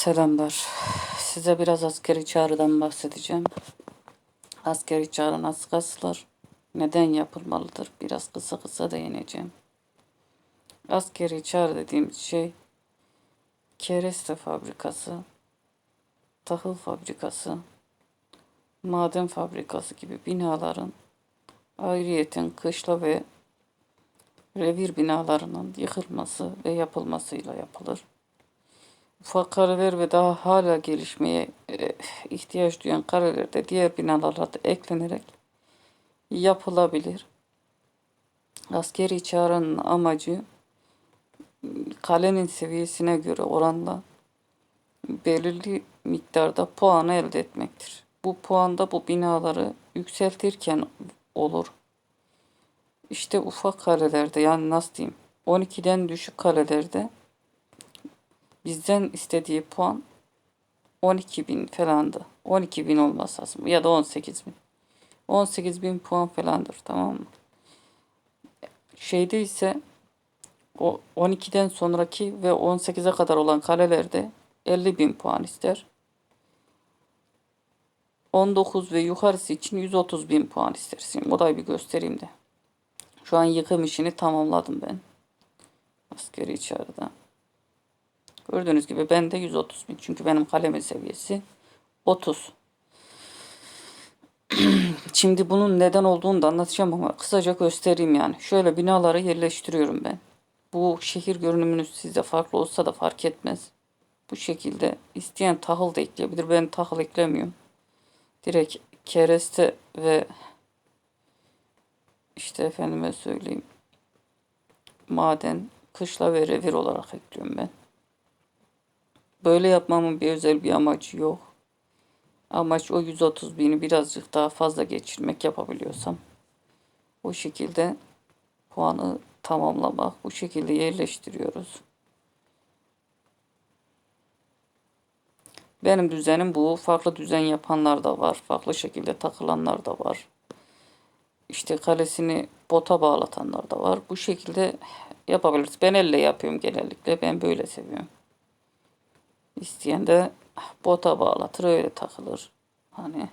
Selamlar. Size biraz askeri çağrıdan bahsedeceğim. Askeri çağrı nasıl kasılır? Neden yapılmalıdır? Biraz kısa kısa değineceğim. Askeri çağrı dediğimiz şey kereste fabrikası, tahıl fabrikası, maden fabrikası gibi binaların ayrıyeten kışla ve revir binalarının yıkılması ve yapılmasıyla yapılır ufak kareler ve daha hala gelişmeye e, ihtiyaç duyan karelerde diğer binalarla da eklenerek yapılabilir. Askeri çağrının amacı kalenin seviyesine göre oranla belirli miktarda puan elde etmektir. Bu puan da bu binaları yükseltirken olur. İşte ufak karelerde yani nasıl diyeyim 12'den düşük karelerde bizden istediği puan 12 bin falandı. 12 bin olması lazım ya da 18 bin. 18 bin puan falandır tamam mı? Şeyde ise o 12'den sonraki ve 18'e kadar olan kalelerde 50 bin puan ister. 19 ve yukarısı için 130 bin puan istersin. O da bir göstereyim de. Şu an yıkım işini tamamladım ben. Askeri içeride. Gördüğünüz gibi bende 130 bin. Çünkü benim kalemin seviyesi 30. Şimdi bunun neden olduğunu da anlatacağım ama kısaca göstereyim yani. Şöyle binaları yerleştiriyorum ben. Bu şehir görünümünüz sizde farklı olsa da fark etmez. Bu şekilde isteyen tahıl da ekleyebilir. Ben tahıl eklemiyorum. Direkt kereste ve işte efendime söyleyeyim maden, kışla ve revir olarak ekliyorum ben. Böyle yapmamın bir özel bir amacı yok. Amaç o 130 bini birazcık daha fazla geçirmek yapabiliyorsam. O şekilde puanı tamamlamak. Bu şekilde yerleştiriyoruz. Benim düzenim bu. Farklı düzen yapanlar da var. Farklı şekilde takılanlar da var. İşte kalesini bota bağlatanlar da var. Bu şekilde yapabiliriz. Ben elle yapıyorum genellikle. Ben böyle seviyorum. İsteyen de bota bağlatır öyle takılır. Hani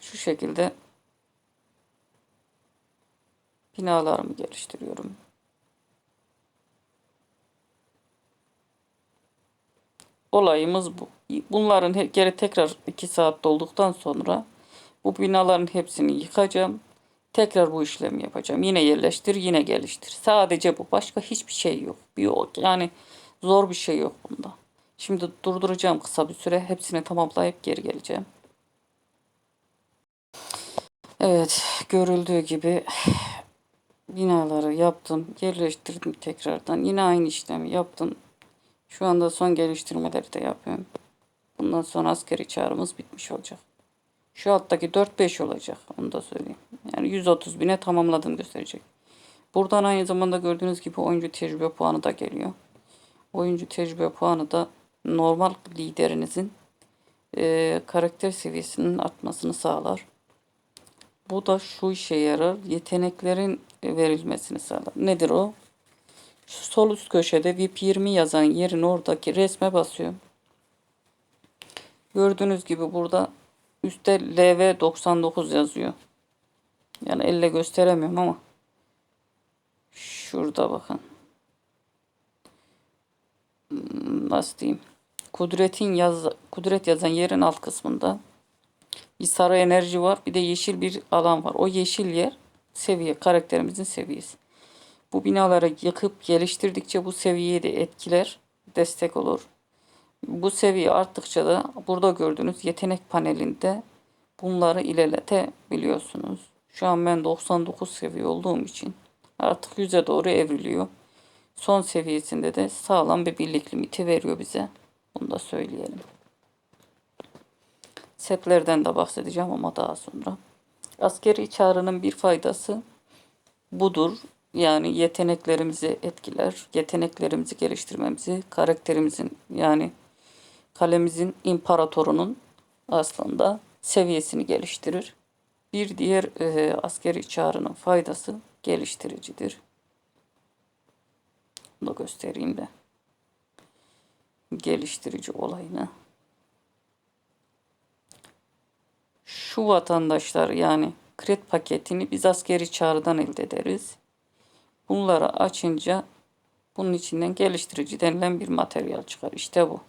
şu şekilde binalarımı geliştiriyorum. Olayımız bu. Bunların geri tekrar 2 saat dolduktan sonra bu binaların hepsini yıkacağım. Tekrar bu işlemi yapacağım. Yine yerleştir, yine geliştir. Sadece bu. Başka hiçbir şey yok. Yok. Yani Zor bir şey yok bunda. Şimdi durduracağım kısa bir süre. Hepsini tamamlayıp geri geleceğim. Evet görüldüğü gibi binaları yaptım. Yerleştirdim tekrardan. Yine aynı işlemi yaptım. Şu anda son geliştirmeleri de yapıyorum. Bundan sonra askeri çağrımız bitmiş olacak. Şu alttaki 4-5 olacak. Onu da söyleyeyim. Yani 130 bine tamamladım gösterecek. Buradan aynı zamanda gördüğünüz gibi oyuncu tecrübe puanı da geliyor oyuncu tecrübe puanı da normal liderinizin e, karakter seviyesinin artmasını sağlar. Bu da şu işe yarar. Yeteneklerin verilmesini sağlar. Nedir o? Şu sol üst köşede VIP 20 yazan yerin oradaki resme basıyorum. Gördüğünüz gibi burada üstte LV 99 yazıyor. Yani elle gösteremiyorum ama şurada bakın. Nasıl diyeyim kudretin yaz kudret yazan yerin alt kısmında bir sarı enerji var bir de yeşil bir alan var. O yeşil yer seviye karakterimizin seviyesi. Bu binaları yıkıp geliştirdikçe bu seviyeyi de etkiler, destek olur. Bu seviye arttıkça da burada gördüğünüz yetenek panelinde bunları ilerletebiliyorsunuz. Şu an ben 99 seviye olduğum için artık 100'e doğru evriliyor son seviyesinde de sağlam bir birlik limiti veriyor bize. Bunu da söyleyelim. Setlerden de bahsedeceğim ama daha sonra. Askeri çağrının bir faydası budur. Yani yeteneklerimizi etkiler. Yeteneklerimizi geliştirmemizi, karakterimizin yani kalemizin imparatorunun aslında seviyesini geliştirir. Bir diğer e, askeri çağrının faydası geliştiricidir. Da göstereyim de. geliştirici olayını. Şu vatandaşlar yani kredi paketini biz askeri çağrıdan elde ederiz. Bunları açınca bunun içinden geliştirici denilen bir materyal çıkar. İşte bu.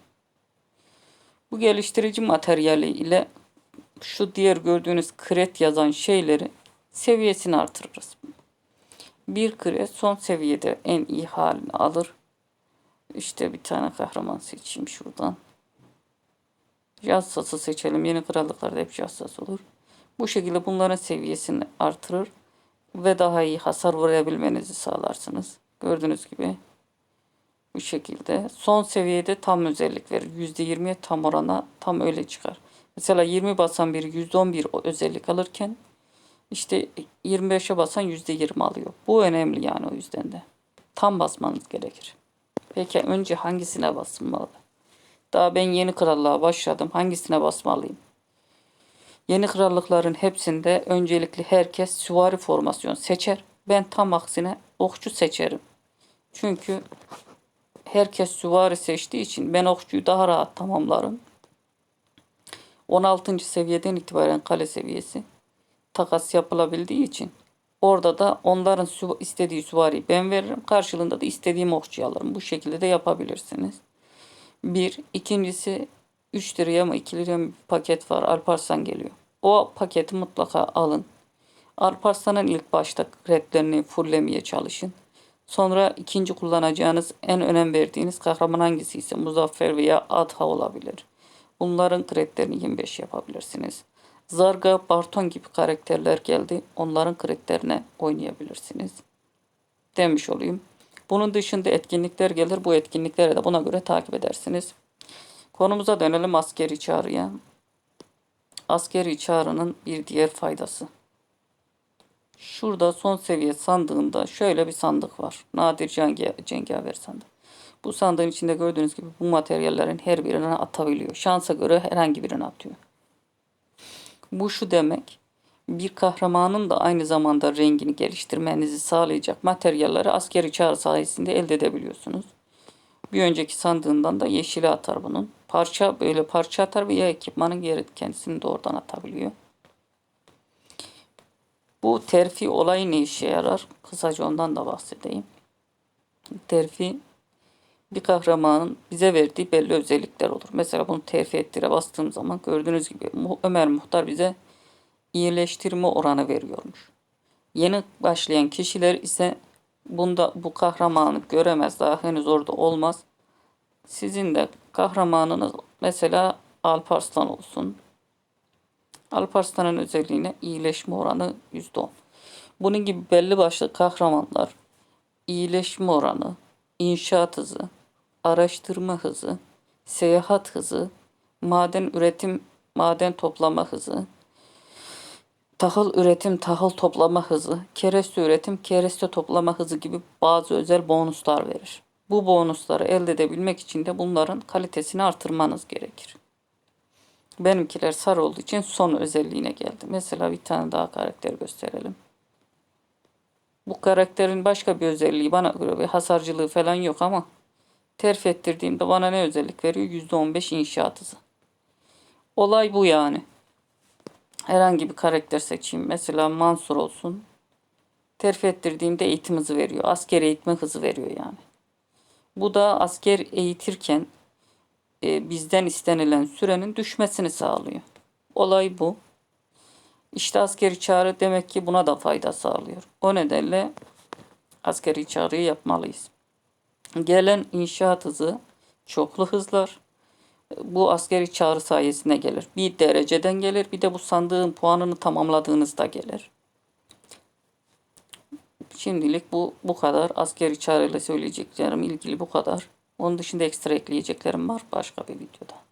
Bu geliştirici materyali ile şu diğer gördüğünüz kret yazan şeyleri seviyesini artırırız. Bir kret son seviyede en iyi halini alır. İşte bir tane kahraman seçeyim şuradan. Jassas'ı seçelim. Yeni krallıklarda hep Jassas olur. Bu şekilde bunların seviyesini artırır ve daha iyi hasar vurabilmenizi sağlarsınız. Gördüğünüz gibi bu şekilde. Son seviyede tam özellik verir. %20'ye tam orana tam öyle çıkar. Mesela 20 basan biri %11 o özellik alırken işte 25'e basan %20 alıyor. Bu önemli yani o yüzden de. Tam basmanız gerekir. Peki önce hangisine basmalı? Daha ben yeni krallığa başladım. Hangisine basmalıyım? Yeni krallıkların hepsinde öncelikli herkes süvari formasyon seçer. Ben tam aksine okçu seçerim. Çünkü herkes süvari seçtiği için ben okçuyu daha rahat tamamlarım. 16. seviyeden itibaren kale seviyesi takas yapılabildiği için orada da onların istediği süvariyi ben veririm. Karşılığında da istediğim okçuyu alırım. Bu şekilde de yapabilirsiniz. Bir. ikincisi 3 liraya mı 2 liraya mı bir paket var. Alparslan geliyor. O paketi mutlaka alın. Alparslan'ın ilk başta redlerini fulllemeye çalışın. Sonra ikinci kullanacağınız en önem verdiğiniz kahraman hangisi ise Muzaffer veya Adha olabilir. Bunların kreditlerini 25 yapabilirsiniz. Zarga, Barton gibi karakterler geldi. Onların kreditlerine oynayabilirsiniz. Demiş olayım. Bunun dışında etkinlikler gelir. Bu etkinlikleri de buna göre takip edersiniz. Konumuza dönelim askeri çağrıya. Askeri çağrının bir diğer faydası. Şurada son seviye sandığında şöyle bir sandık var. Nadir cenga- cengaver sandık. Bu sandığın içinde gördüğünüz gibi bu materyallerin her birine atabiliyor. Şansa göre herhangi birine atıyor. Bu şu demek. Bir kahramanın da aynı zamanda rengini geliştirmenizi sağlayacak materyalleri askeri çağrı sayesinde elde edebiliyorsunuz. Bir önceki sandığından da yeşili atar bunun. Parça böyle parça atar veya ekipmanın geri kendisini de oradan atabiliyor. Bu terfi olayı ne işe yarar? Kısaca ondan da bahsedeyim. Terfi bir kahramanın bize verdiği belli özellikler olur. Mesela bunu terfi ettire bastığım zaman gördüğünüz gibi Ömer Muhtar bize iyileştirme oranı veriyormuş. Yeni başlayan kişiler ise bunda bu kahramanı göremez. Daha henüz orada olmaz. Sizin de kahramanınız mesela Alparslan olsun. Alparslan'ın özelliğine iyileşme oranı %10. Bunun gibi belli başlı kahramanlar iyileşme oranı, inşaat hızı, araştırma hızı, seyahat hızı, maden üretim, maden toplama hızı, tahıl üretim, tahıl toplama hızı, kereste üretim, kereste toplama hızı gibi bazı özel bonuslar verir. Bu bonusları elde edebilmek için de bunların kalitesini artırmanız gerekir. Benimkiler sarı olduğu için son özelliğine geldi. Mesela bir tane daha karakter gösterelim. Bu karakterin başka bir özelliği bana göre bir hasarcılığı falan yok ama terfi ettirdiğimde bana ne özellik veriyor? %15 inşaat hızı. Olay bu yani. Herhangi bir karakter seçeyim. Mesela Mansur olsun. Terfi ettirdiğimde eğitim hızı veriyor. Asker eğitme hızı veriyor yani. Bu da asker eğitirken e, bizden istenilen sürenin düşmesini sağlıyor. Olay bu. İşte askeri çağrı demek ki buna da fayda sağlıyor. O nedenle askeri çağrıyı yapmalıyız. Gelen inşaat hızı çoklu hızlar bu askeri çağrı sayesinde gelir. Bir dereceden gelir bir de bu sandığın puanını tamamladığınızda gelir. Şimdilik bu bu kadar. Askeri çağrıyla söyleyeceklerim ilgili bu kadar. Onun dışında ekstra ekleyeceklerim var başka bir videoda.